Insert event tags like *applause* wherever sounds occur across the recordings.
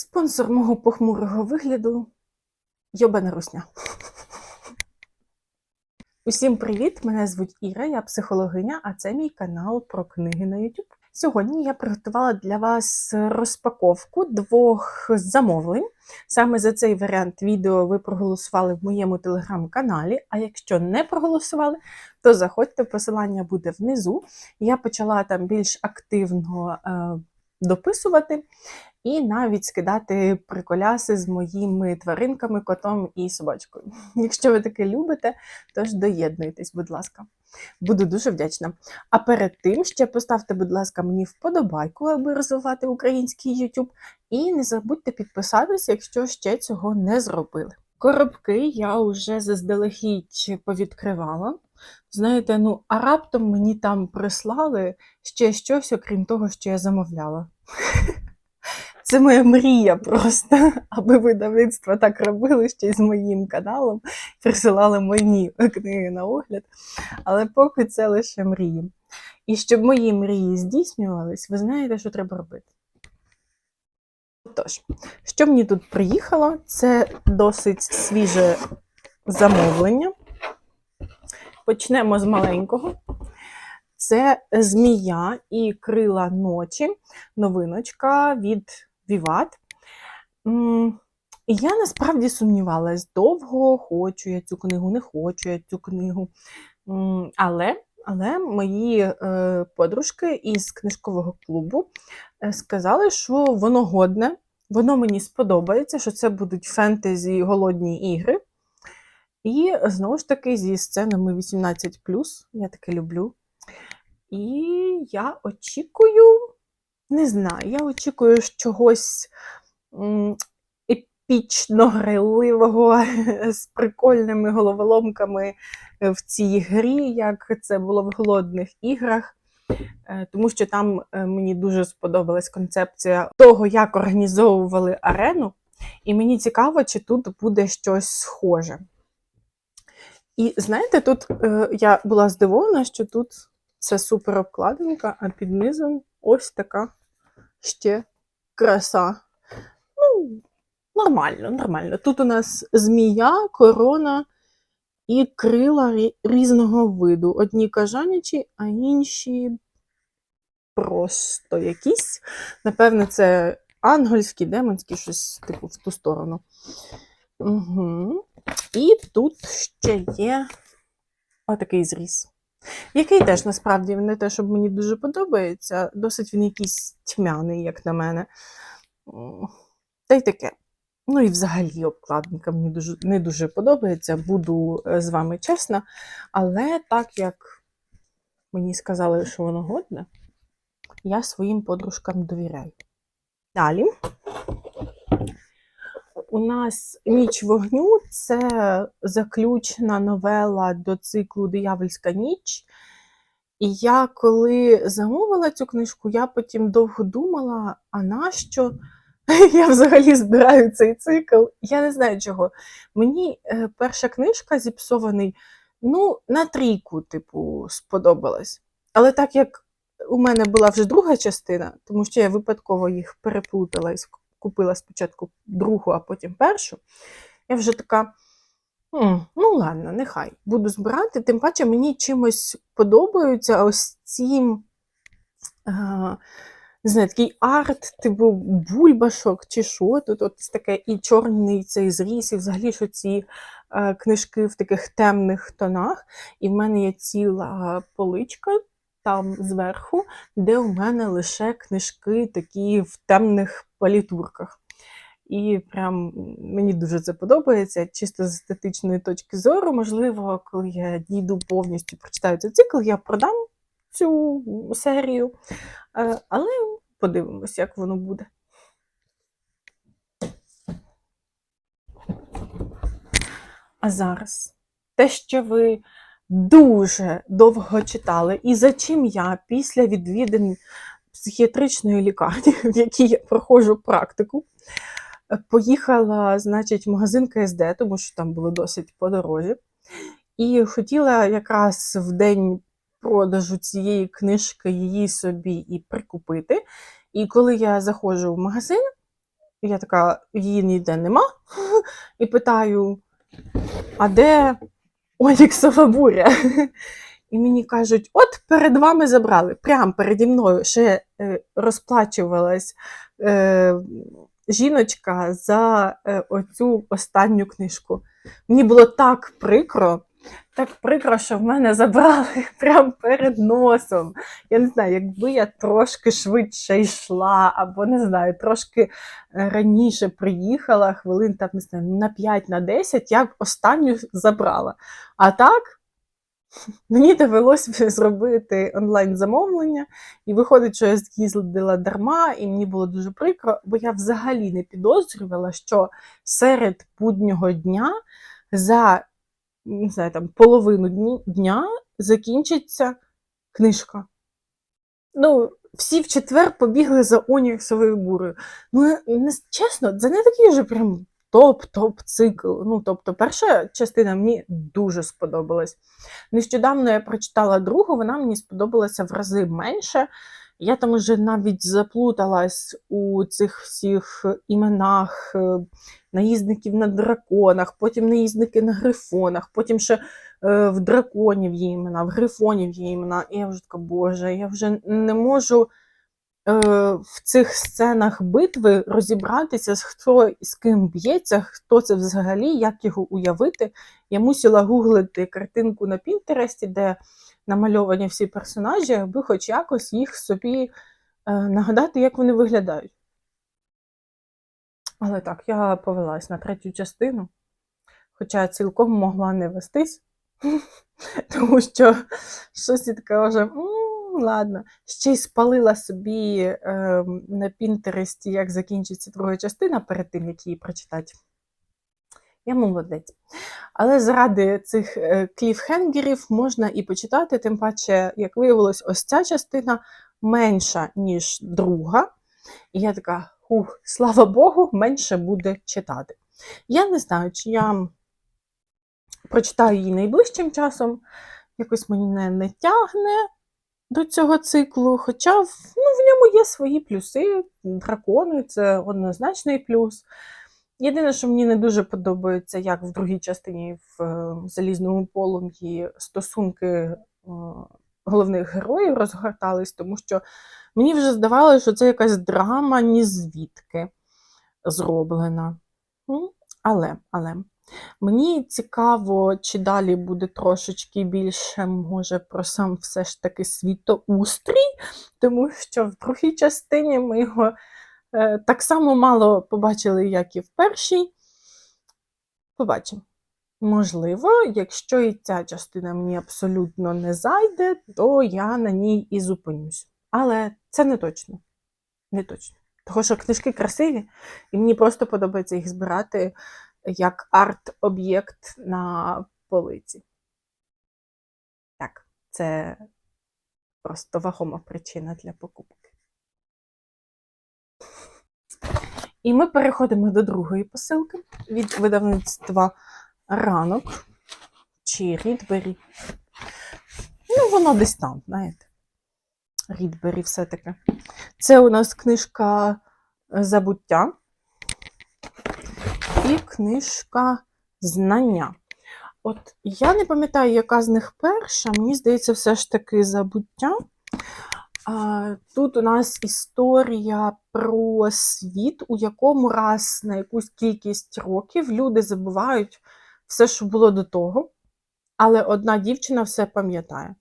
Спонсор мого похмурого вигляду Йобана Русня. Усім привіт! Мене звуть Іра, я психологиня, а це мій канал про книги на YouTube. Сьогодні я приготувала для вас розпаковку двох замовлень. Саме за цей варіант відео ви проголосували в моєму телеграм-каналі. А якщо не проголосували, то заходьте, посилання буде внизу. Я почала там більш активно е, дописувати і навіть скидати приколяси з моїми тваринками, котом і собачкою. *laughs* Якщо ви таке любите, тож доєднуйтесь, будь ласка. Буду дуже вдячна. А перед тим ще поставте, будь ласка, мені вподобайку, аби розвивати український YouTube. І не забудьте підписатися, якщо ще цього не зробили. Коробки я вже заздалегідь повідкривала. Знаєте, ну, а раптом мені там прислали ще щось, окрім того, що я замовляла. *laughs* Це моя мрія просто, *laughs* аби видавництво так робили ще й з моїм каналом, присилали мені книги на огляд. Але поки це лише мрії. І щоб мої мрії здійснювались, ви знаєте, що треба робити. Тож, що мені тут приїхало, це досить свіже замовлення. Почнемо з маленького. Це змія і крила ночі, новиночка від Віват. І я насправді сумнівалась, довго хочу я цю книгу, не хочу я цю книгу. Але але мої е, подружки із книжкового клубу е, сказали, що воно годне, воно мені сподобається, що це будуть фентезі голодні ігри. І знову ж таки зі сценами 18, я таке люблю. І я очікую, не знаю, я очікую чогось епічно грайливого *laughs* з прикольними головоломками в цій грі, як це було в голодних іграх. Е, тому що там е, мені дуже сподобалась концепція того, як організовували арену. І мені цікаво, чи тут буде щось схоже. І знаєте, тут е, я була здивована, що тут це супер обкладинка, а під низом ось така ще краса. Ну, нормально, нормально. Тут у нас змія, корона і крила різного виду. Одні кажанячі, а інші просто якісь. Напевне, це ангельські, демонські, щось типу в ту сторону. Угу. І тут ще є отакий зріз. Який теж насправді не те, щоб мені дуже подобається, досить він якийсь тьмяний, як на мене. Та й таке. Ну і взагалі обкладинка мені дуже, не дуже подобається, буду е, з вами чесна. Але так як мені сказали, що воно годне, я своїм подружкам довіряю. Далі у нас Ніч вогню це заключна новела до циклу Диявольська ніч. І я коли замовила цю книжку, я потім довго думала, а нащо *laughs* я взагалі збираю цей цикл? Я не знаю чого. Мені е, перша книжка зіпсований, ну, на трійку, типу, сподобалась. Але так як у мене була вже друга частина, тому що я випадково їх переплутала із купила спочатку другу, а потім першу. Я вже така, ну, ладно, нехай буду збирати. Тим паче мені чимось подобаються ось ці. Не знаю, такий арт, типу бульбашок чи що. Тут от таке і чорний цей зріз, і взагалі що ці е, книжки в таких темних тонах. І в мене є ціла поличка там зверху, де у мене лише книжки такі в темних палітурках. І прям мені дуже це подобається. Чисто з естетичної точки зору, можливо, коли я дійду повністю прочитаю цей цикл, я продам цю серію. Е, але подивимось, як воно буде. А зараз те, що ви дуже довго читали, і за чим я після відвідин психіатричної лікарні, в якій я проходжу практику, поїхала, значить, в магазин КСД, тому що там було досить по дорозі, і хотіла якраз в день продажу цієї книжки її собі і прикупити. І коли я заходжу в магазин, я така, її ніде нема. *laughs* І питаю: а де Оніксова буря? І мені кажуть, от перед вами забрали, прямо переді мною ще е, розплачувалась е, жіночка за е, оцю останню книжку. Мені було так прикро, так прикро, що в мене забрали *laughs* прямо перед носом. Я не знаю, якби я трошки швидше йшла, або не знаю, трошки е, раніше приїхала, хвилин там, не знаю, на 5 на 10, я б останню забрала. А так. *laughs* Мені довелося зробити онлайн-замовлення, і виходить, що я з'їздила дарма, і мені було дуже прикро, бо я взагалі не підозрювала, що серед буднього дня за не знаю, там, половину дня закінчиться книжка. Ну, всі в четвер побігли за Оніксовою бурою. Ну, не, чесно, це не такий вже прям топ-топ цикл. Ну, тобто, перша частина мені дуже сподобалась. Нещодавно я прочитала другу, вона мені сподобалася в рази менше. Я там вже навіть заплуталась у цих всіх іменах е, наїзників на драконах, потім наїзники на грифонах, потім ще е, в драконів є імена, в грифонів є імена. І я вже така, боже, я вже не можу е, в цих сценах битви розібратися, хто з ким б'ється, хто це взагалі, як його уявити. Я мусила гуглити картинку на Пінтересті, де намальовані всі персонажі, аби хоч якось їх собі е, нагадати, як вони виглядають. Але так, я повелась на третю частину, хоча цілком могла не вестись, *laughs* тому що щось я таке вже, ладно, ще й спалила собі е, на Пінтересті, як закінчиться друга частина перед тим, як її прочитати. Я молодець. Але заради цих е, кліфхенгерів можна і почитати, тим паче, як виявилось, ось ця частина менша, ніж друга. І я така, ух, слава Богу, менше буде читати. Я не знаю, чи я прочитаю її найближчим часом. Якось мені не, не тягне до цього циклу, хоча ну, в ньому є свої плюси. Дракони це однозначний плюс. Єдине, що мені не дуже подобається, як в другій частині в е, залізному полум'ї стосунки головних героїв розгортались, тому що мені вже здавалося, що це якась драма ні звідки зроблена. Але, але мені цікаво, чи далі буде трошечки більше, може, про сам все ж таки світоустрій, тому що в другій частині ми його. Е, так само мало побачили, як і в першій. Побачимо. Можливо, якщо і ця частина мені абсолютно не зайде, то я на ній і зупинюсь. Але це не точно. Не точно. Тому що книжки красиві, і мені просто подобається їх збирати як арт-об'єкт на полиці. Так, це просто вагома причина для покупки. І ми переходимо до другої посилки від видавництва ранок чи Рідбері. Ну, воно десь там, знаєте. Рідбері все-таки. Це у нас книжка Забуття і книжка Знання. От я не пам'ятаю, яка з них перша, мені здається, все ж таки забуття. Тут у нас історія про світ, у якому раз на якусь кількість років люди забувають все, що було до того, але одна дівчина все пам'ятає.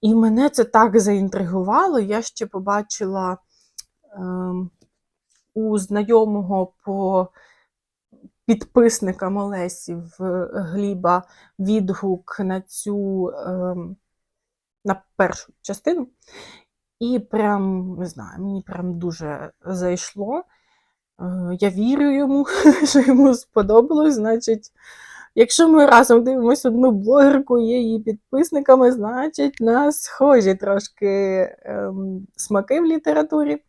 І мене це так заінтригувало. Я ще побачила е, у знайомого по підписникам Олесі в Гліба відгук на цю е, на першу частину. І прям, не знаю, мені прям дуже зайшло. Е, я вірю йому, *laughs* що йому сподобалось. Значить, якщо ми разом дивимося одну блогерку, є її підписниками, значить, нас схожі трошки ем, смаки в літературі.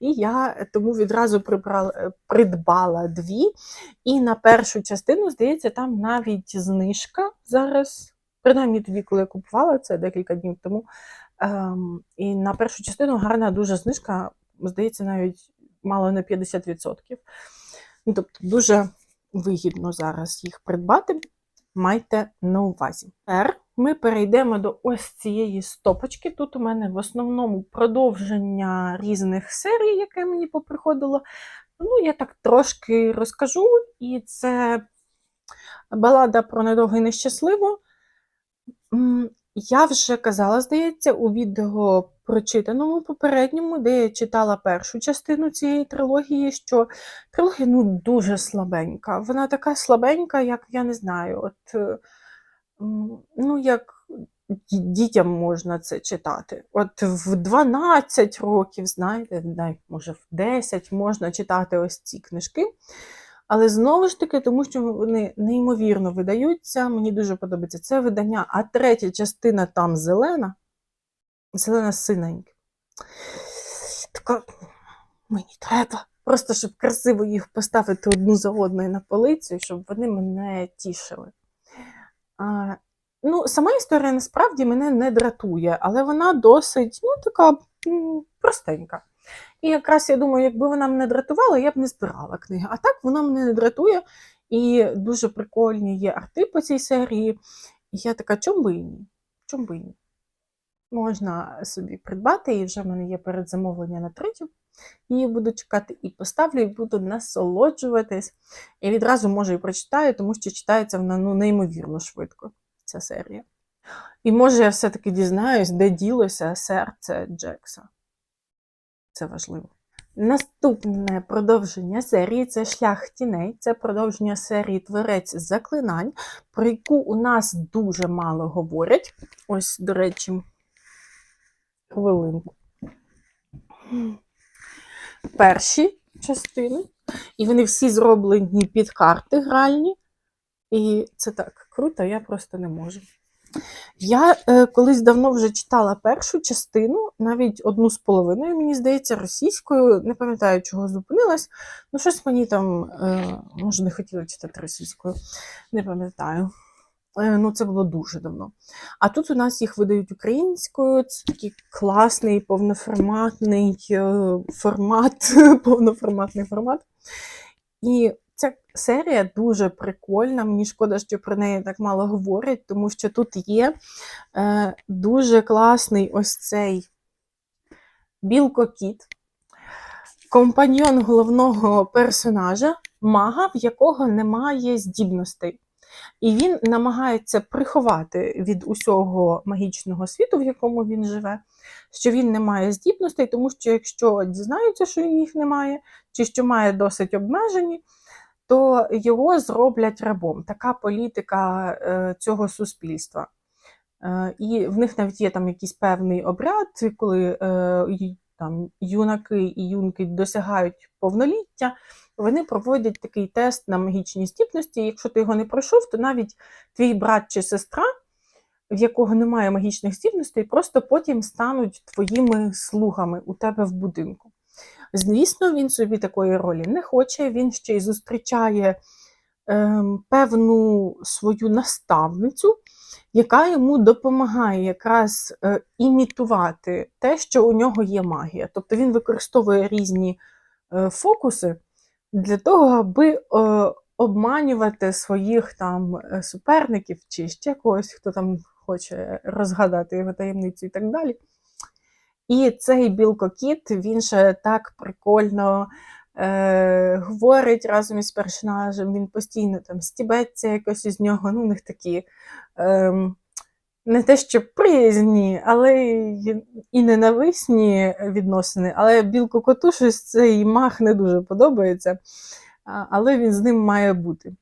І я тому відразу прибрала, придбала дві. І на першу частину, здається, там навіть знижка зараз. Принаймні тоді, коли я купувала це декілька днів тому. Ем, І на першу частину гарна дуже знижка, здається, навіть мало не 50%. Ну, тобто дуже вигідно зараз їх придбати. Майте на увазі. Тепер ми перейдемо до ось цієї стопочки. Тут у мене в основному продовження різних серій, яке мені поприходило. Ну, я так трошки розкажу, і це балада про недовго і нещасливо. Я вже казала, здається, у відео прочитаному попередньому, де я читала першу частину цієї трилогії, що трилогія ну, дуже слабенька. Вона така слабенька, як я не знаю, от е, ну, як дітям можна це читати. От в 12 років, знаєте, може, в 10 можна читати ось ці книжки. Але знову ж таки, тому що вони неймовірно видаються, мені дуже подобається це видання, а третя частина там зелена, зелена синенька. Така мені треба. Просто щоб красиво їх поставити одну за одною на полицю, щоб вони мене тішили. А, ну, сама історія насправді мене не дратує, але вона досить ну, така простенька. І якраз я думаю, якби вона мене дратувала, я б не збирала книги. А так вона мене не дратує, і дуже прикольні є арти по цій серії. І я така, чом би і ні? Чом би і ні? Можна собі придбати, і вже в мене є передзамовлення на третю. Її буду чекати і поставлю, і буду насолоджуватись. І відразу може і прочитаю, тому що читається вона ну, неймовірно швидко, ця серія. І може я все-таки дізнаюсь, де ділося серце Джекса. Це важливо. Наступне продовження серії це шлях тіней. Це продовження серії Творець заклинань, про яку у нас дуже мало говорять. Ось, до речі, хвилинку. Перші частини. І вони всі зроблені під карти гральні. І це так круто, я просто не можу. Я е, колись давно вже читала першу частину, навіть одну з половиною, мені здається, російською. Не пам'ятаю, чого зупинилась. Ну, щось мені там, е, може, не хотіла читати російською, не пам'ятаю. Е, ну, це було дуже давно. А тут у нас їх видають українською. Це такий класний повноформатний е, формат, *laughs* повноформатний формат. І серія дуже прикольна. Мені шкода, що про неї так мало говорять, тому що тут є е, дуже класний ось цей білкокіт, компаньйон головного персонажа, мага, в якого немає здібностей. І він намагається приховати від усього магічного світу, в якому він живе, що він не має здібностей, тому що якщо дізнаються, що він їх не має, чи що має досить обмежені, то його зроблять рабом. Така політика е, цього суспільства. Е, і в них навіть є там якийсь певний обряд, коли е, там, юнаки і юнки досягають повноліття, вони проводять такий тест на магічні здібності. Якщо ти його не пройшов, то навіть твій брат чи сестра, в якого немає магічних здібностей, просто потім стануть твоїми слугами у тебе в будинку. Звісно, він собі такої ролі не хоче, він ще й зустрічає ем, певну свою наставницю, яка йому допомагає якраз е, імітувати те, що у нього є магія. Тобто він використовує різні е, фокуси для того, аби е, обманювати своїх там е, суперників чи ще когось, хто там хоче розгадати його таємницю і так далі. І цей білкокіт, він ще так прикольно е, говорить разом із персонажем, він постійно там стібеться якось із нього. Ну, у них такі е, не те, що приязні, але і ненависні відносини. Але білку коту щось цей мах не дуже подобається, але він з ним має бути.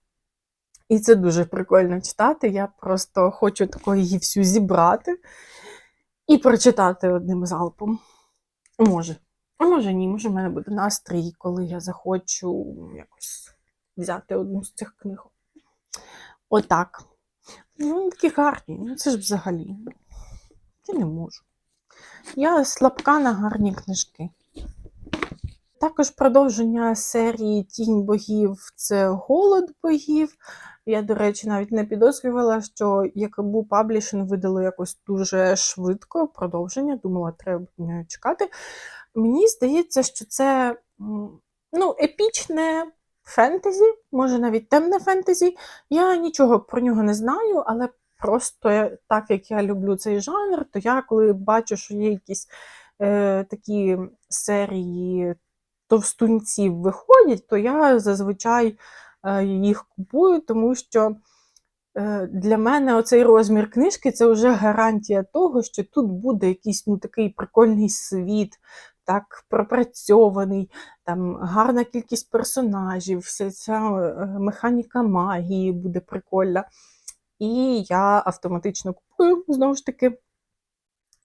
І це дуже прикольно читати. Я просто хочу тако її всю зібрати і прочитати одним залпом. Може. А може ні, може в мене буде настрій, коли я захочу якось взяти одну з цих книг. Отак. Ну, такі гарні. Ну, це ж взагалі. Я не можу. Я слабка на гарні книжки. Також продовження серії Тінь богів це голод богів. Я, до речі, навіть не підозрювала, що Якобу Паблішин видало якось дуже швидко продовження. Думала, треба нього чекати. Мені здається, що це ну, епічне фентезі, може навіть темне фентезі. Я нічого про нього не знаю, але просто так як я люблю цей жанр, то я коли бачу, що є якісь е, такі серії товстунців виходять, то я зазвичай їх купую, тому що е, для мене оцей розмір книжки це вже гарантія того, що тут буде якийсь ну, такий прикольний світ, так пропрацьований, там гарна кількість персонажів, вся ця е, механіка магії буде прикольна. І я автоматично купую, знову ж таки.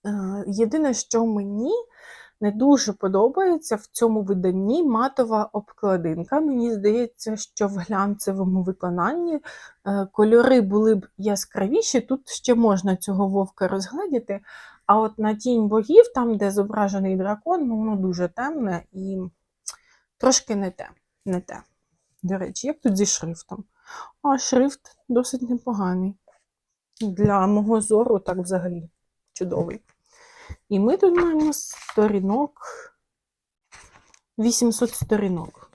Е, Єдине, що мені не дуже подобається в цьому виданні матова обкладинка. Мені здається, що в глянцевому виконанні е, кольори були б яскравіші. Тут ще можна цього вовка розгледіти. А от на тінь богів, там, де зображений дракон, ну, воно дуже темне і трошки не те. не те. До речі, як тут зі шрифтом? А шрифт досить непоганий. Для мого зору так взагалі чудовий. І ми тут маємо сторінок 800 сторінок.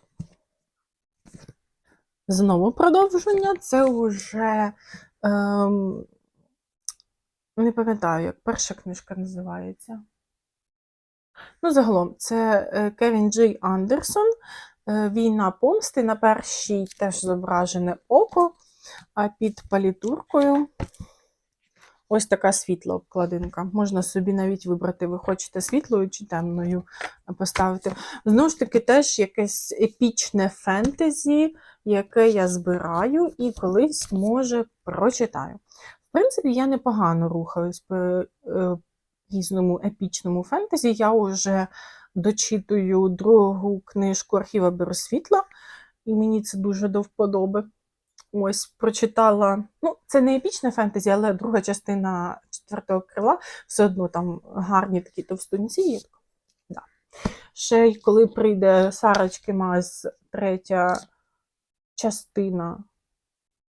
Знову продовження. Це вже ем, не пам'ятаю, як перша книжка називається. Ну, загалом, це е, Кевін Джей Андерсон. е, Війна помсти. На першій теж зображене око, а під палітуркою ось така світла обкладинка. Можна собі навіть вибрати, ви хочете світлою чи темною поставити. Знову ж таки, теж якесь епічне фентезі, яке я збираю і колись, може, прочитаю. В принципі, я непогано рухаюсь по е, різному епічному фентезі. Я вже дочитую другу книжку архіва Беросвітла, і мені це дуже до вподоби. Ось прочитала. Ну, це не епічне фентезі, але друга частина четвертого крила все одно там гарні такі товстунці. Да. Ще й коли прийде Сарочки Маз, третя частина,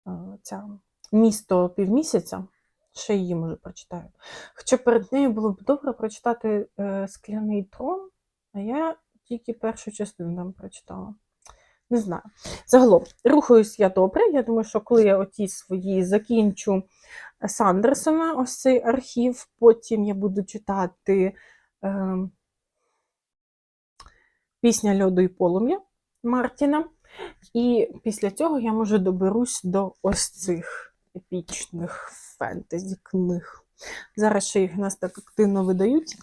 е, ця місто півмісяця, ще її може прочитаю. Хоча перед нею було б добре прочитати е, Скляний трон, а я тільки першу частину там прочитала. Не знаю. Загалом, рухаюсь я добре. Я думаю, що коли я оті свої закінчу Сандерсона, ось цей архів, потім я буду читати е, Пісня льоду і полум'я Мартіна. І після цього я може доберусь до ось цих епічних фентезі книг. Зараз ще їх нас так активно видають.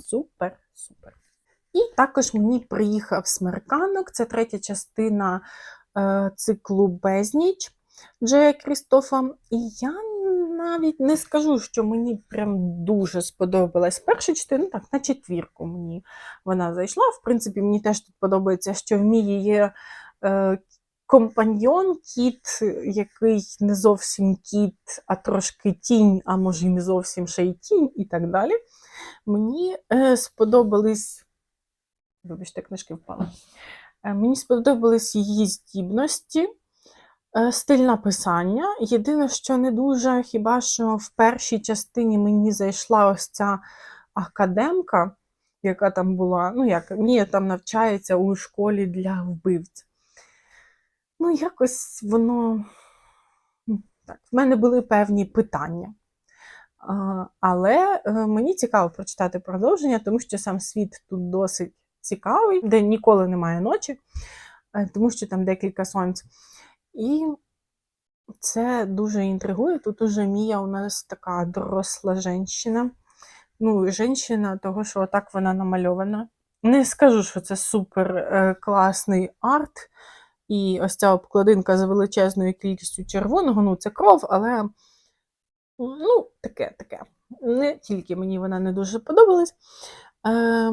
Супер, супер. І також мені приїхав смерканок. Це третя частина е, циклу Безніч Джея Крістофа. І я навіть не скажу, що мені прям дуже сподобалась перша частина, так, на четвірку мені вона зайшла. В принципі, мені теж тут подобається, що в Мії є е, компаньйон, кіт, який не зовсім кіт, а трошки тінь, а може і не зовсім ще й тінь, і так далі. Мені е, сподобались. Вибачте, книжки впали. Е, Мені сподобались її здібності, е, стиль написання. Єдине, що не дуже, хіба що в першій частині мені зайшла ось ця академка, яка там була, ну як Мія там навчається у школі для вбивць. Ну, якось воно. Так, в мене були певні питання. Але е, мені цікаво прочитати продовження, тому що сам світ тут досить цікавий, де ніколи немає ночі, е, тому що там декілька сонць. І це дуже інтригує. Тут уже Мія у нас така доросла жінка. Ну, жінка, того, що так вона намальована. Не скажу, що це супер е, класний арт. І ось ця обкладинка з величезною кількістю червоного, ну це кров, але ну, таке, таке. Не тільки мені вона не дуже подобалась. Е,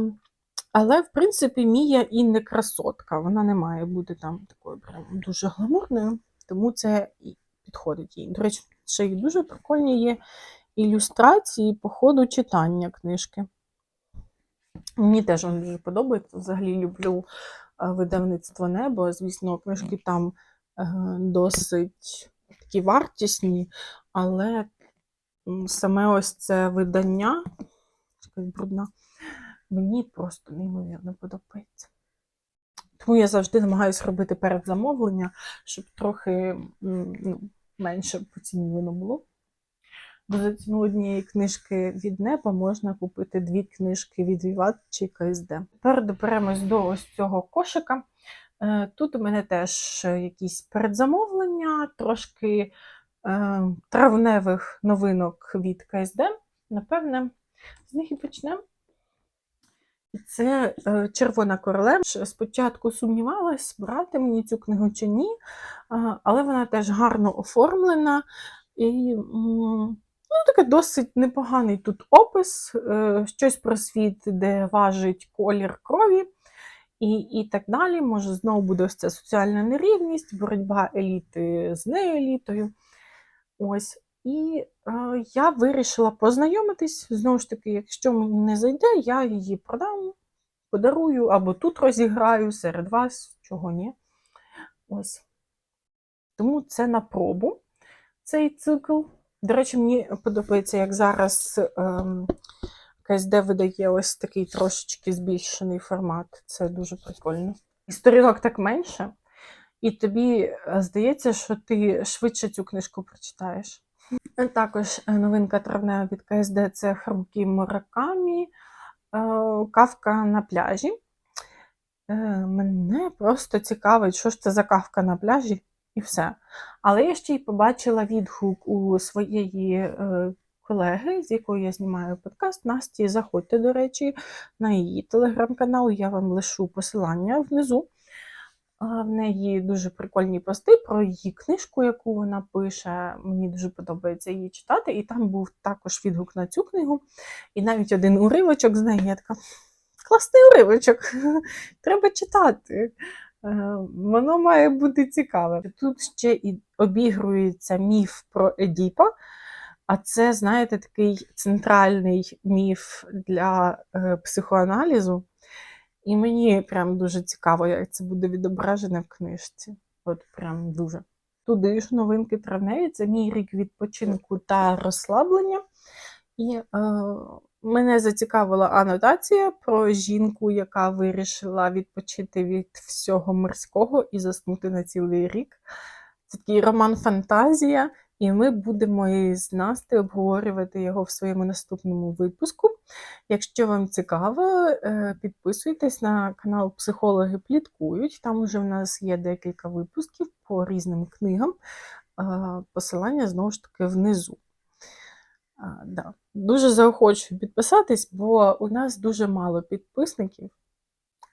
але, в принципі, Мія і не красотка. Вона не має бути там такою прям дуже гламурною, тому це і підходить їй. До речі, ще й дуже прикольні є ілюстрації по ходу читання книжки. Мені теж вони дуже подобається. Взагалі люблю е, видавництво небо. Звісно, книжки там е, досить такі вартісні, але саме ось це видання, брудна, Мені просто неймовірно подобається. Тому я завжди намагаюся робити передзамовлення, щоб трохи ну, менше по ціні воно було. Бо за ціну однієї книжки від неба можна купити дві книжки від Віват чи КСД. Тепер доберемось до ось цього кошика. Е, Тут у мене теж якісь передзамовлення, трошки е, травневих новинок від КСД. Напевне, з них і почнемо. Це е, Червона королева. Спочатку сумнівалась, брати мені цю книгу чи ні, але вона теж гарно оформлена. І ну, таке досить непоганий тут опис, е, щось про світ, де важить колір крові. І, і так далі. Може, знову буде ось ця соціальна нерівність, боротьба еліти з неелітою. Ось. І е, я вирішила познайомитись. Знову ж таки, якщо мені не зайде, я її продам, подарую або тут розіграю серед вас, чого ні. Ось. Тому це на пробу цей цикл. До речі, мені подобається, як зараз ем, КСД видає ось такий трошечки збільшений формат. Це дуже прикольно. І сторінок так менше, і тобі е, здається, що ти швидше цю книжку прочитаєш. Е, Також е, новинка травнева від КСД це Харукі Муракамі, е, Кавка на пляжі. Мене просто цікавить, що ж це за кавка на пляжі, і все. Але я ще й побачила відгук у своєї колеги, з якою я знімаю подкаст. Насті, заходьте, до речі, на її телеграм-канал. Я вам лишу посилання внизу. В неї дуже прикольні пости про її книжку, яку вона пише. Мені дуже подобається її читати. І там був також відгук на цю книгу. І навіть один уривочок з неї. Я така класний уривочок. *laughs* Треба читати. Е, Воно має бути цікаве. Тут ще і обігрується міф про Едіпа. А це, знаєте, такий центральний міф для е, психоаналізу. І мені прям дуже цікаво, як це буде відображене в книжці. От прям дуже. Туди ж новинки травневі це мій рік відпочинку та розслаблення. І е, мене зацікавила анотація про жінку, яка вирішила відпочити від всього морського і заснути на цілий рік. Це такий роман фантазія, і ми будемо із Насти обговорювати його в своєму наступному випуску. Якщо вам цікаво, е, підписуйтесь на канал Психологи пліткують. Там уже в нас є декілька випусків по різним книгам. Е, Посилання знову ж таки внизу. А, да. Дуже заохочую підписатись, бо у нас дуже мало підписників,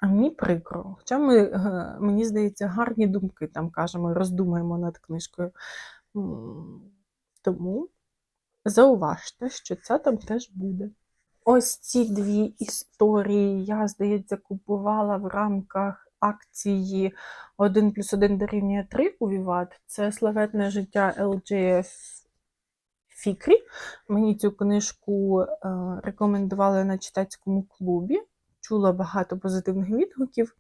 а мені прикро. Хоча ми, е, мені здається, гарні думки там кажемо, роздумаємо над книжкою. Тому зауважте, що це там теж буде. Ось ці дві історії я, здається, купувала в рамках акції 1 плюс 1 дорівнює 3 у Віват. Це славетне життя LJF Фікрі. Мені цю книжку е, рекомендували на читацькому клубі. Чула багато позитивних відгуків.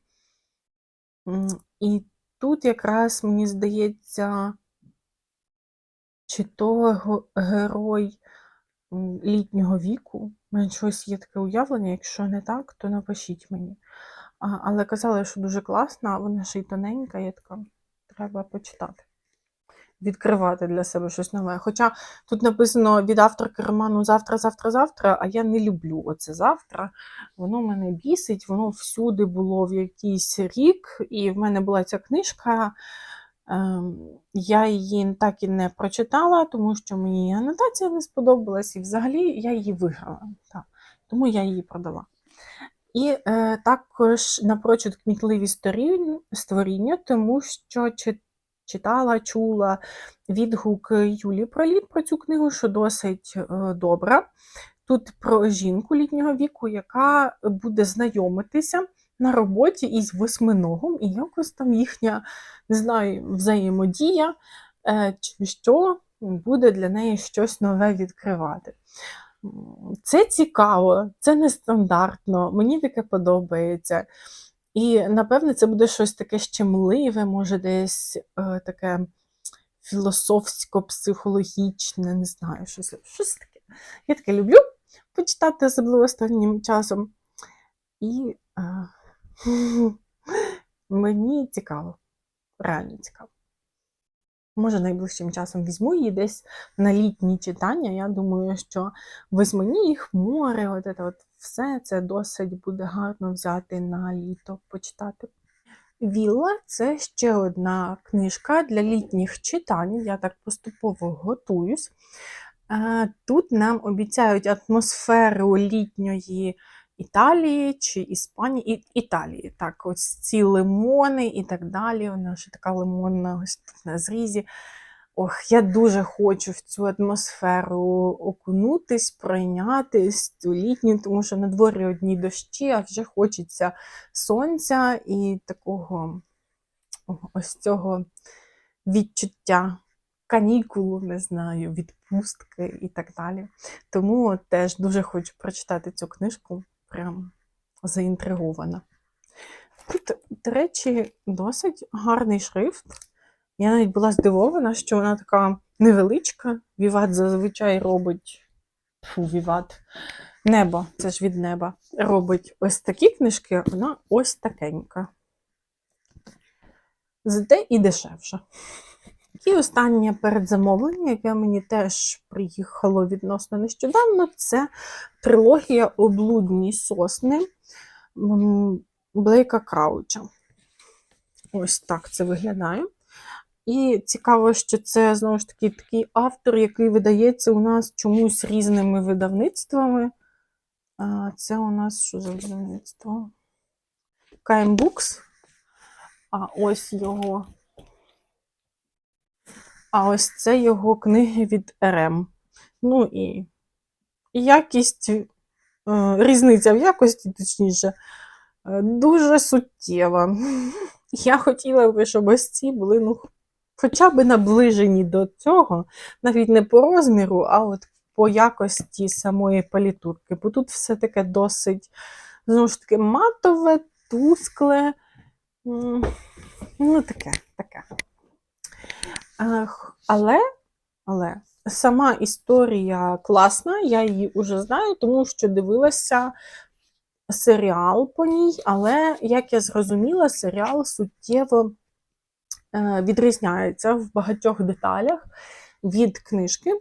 І тут якраз мені здається, чи то герой літнього віку. У мене щось є таке уявлення. Якщо не так, то напишіть мені. А, але казали, що дуже класна, вона ще й тоненька, я така, треба почитати. Відкривати для себе щось нове. Хоча тут написано від авторки роману завтра, завтра, завтра, а я не люблю оце завтра. Воно мене бісить, воно всюди було в якийсь рік, і в мене була ця книжка. Ем, Я її так і не прочитала, тому що мені анотація не сподобалась, і взагалі я її виграла. Так. Тому я її продала. І е, також напрочуд кмітливі створіння, тому що читала, чула відгук Юлі Проліт про цю книгу, що досить е, добра. Тут про жінку літнього віку, яка буде знайомитися на роботі із восьминогом, і якось там їхня, не знаю, взаємодія, е, чи що буде для неї щось нове відкривати. Це цікаво, це нестандартно, мені таке подобається. І, напевне, це буде щось таке щемливе, може, десь е, таке філософсько-психологічне, не знаю, щось, щось таке. Я таке люблю почитати, особливо останнім часом. І а, мені цікаво, реально цікаво. Може, найближчим часом візьму її десь на літні читання. Я думаю, що восьминіг, море, от це от все це досить буде гарно взяти на літо почитати. Вілла це ще одна книжка для літніх читань. Я так поступово готуюсь. Е, Тут нам обіцяють атмосферу літньої Італії чи Іспанії, І, Італії. Так, ось ці лимони і так далі. Вона ще така лимонна ось тут на зрізі. Ох, я дуже хочу в цю атмосферу окунутись, пройнятись цю літню, тому що на дворі одні дощі, а вже хочеться сонця і такого ось цього відчуття канікулу, не знаю, відпустки і так далі. Тому теж дуже хочу прочитати цю книжку, прям заінтригована. Тут, до речі, досить гарний шрифт. Я навіть була здивована, що вона така невеличка. Віват зазвичай робить фу, Віват. Небо, це ж від неба. Робить ось такі книжки, а вона ось такенька. Зате і дешевше. І останнє передзамовлення, яке мені теж приїхало відносно нещодавно, це трилогія Облудні сосни Блейка Крауча. Ось так це виглядає. І цікаво, що це знову ж таки такий автор, який видається у нас чомусь різними видавництвами. Це у нас що за видавництво? KM. А ось його. А ось це його книги від РМ. Ну і якість, е, різниця в якості, точніше, е, дуже суттєва. *laughs* Я хотіла би, щоб ось ці були, ну, хоча б наближені до цього, навіть не по розміру, а от по якості самої палітурки. Бо тут все таке досить, знову ж таки, матове, тускле. Ну, таке, таке. Але, але сама історія класна, я її вже знаю, тому що дивилася серіал по ній, але, як я зрозуміла, серіал суттєво е, відрізняється в багатьох деталях від книжки. Е,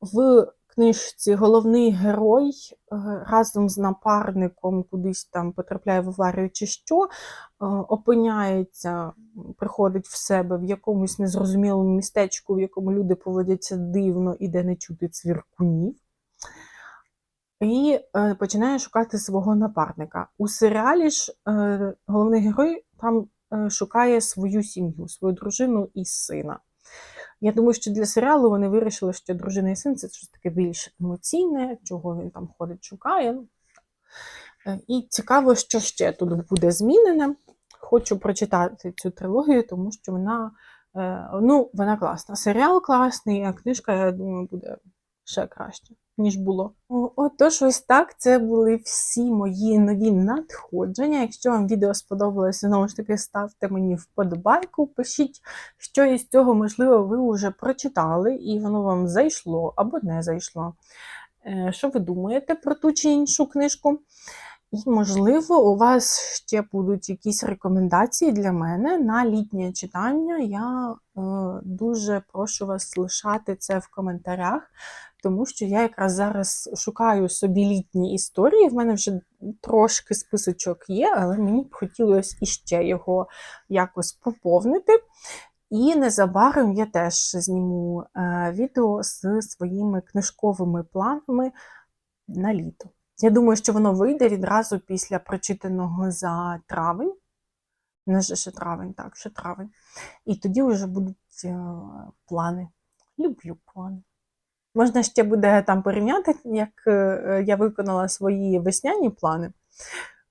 В книжці головний герой е, разом з напарником кудись там потрапляє в аварію чи що, е, опиняється, приходить в себе в якомусь незрозумілому містечку, в якому люди поводяться дивно і де не чути цвіркунів. І е, починає шукати свого напарника. У серіалі ж головний герой там шукає свою сім'ю, свою дружину і сина. Я думаю, що для серіалу вони вирішили, що дружина і син це щось таке більш емоційне, чого він там ходить, шукає. Е, І цікаво, що ще тут буде змінене. Хочу прочитати цю трилогію, тому що вона, е, ну, вона класна. Серіал класний, а книжка, я думаю, буде ще краще, ніж було. Отож, ось так. Це були всі мої нові надходження. Якщо вам відео сподобалося, знову ж таки, ставте мені вподобайку, пишіть, що із цього, можливо, ви вже прочитали, і воно вам зайшло або не зайшло. Е, Що ви думаєте про ту чи іншу книжку? І, можливо, у вас ще будуть якісь рекомендації для мене на літнє читання. Я е, дуже прошу вас лишати це в коментарях, тому що я якраз зараз шукаю собі літні історії. В мене вже трошки списочок є, але мені б хотілося іще його якось поповнити. І незабаром я теж зніму е, відео з своїми книжковими планами на літо. Я думаю, що воно вийде відразу після прочитаного за травень. Не ж ще травень, так, ще травень. І тоді вже будуть е, плани. Люблю плани. Можна ще буде там порівняти, як е, я виконала свої весняні плани.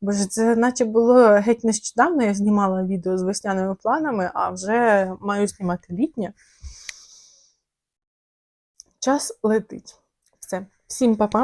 Бо ж це наче було геть нещодавно, я знімала відео з весняними планами, а вже маю знімати літнє. Час летить. Все. Всім па-па.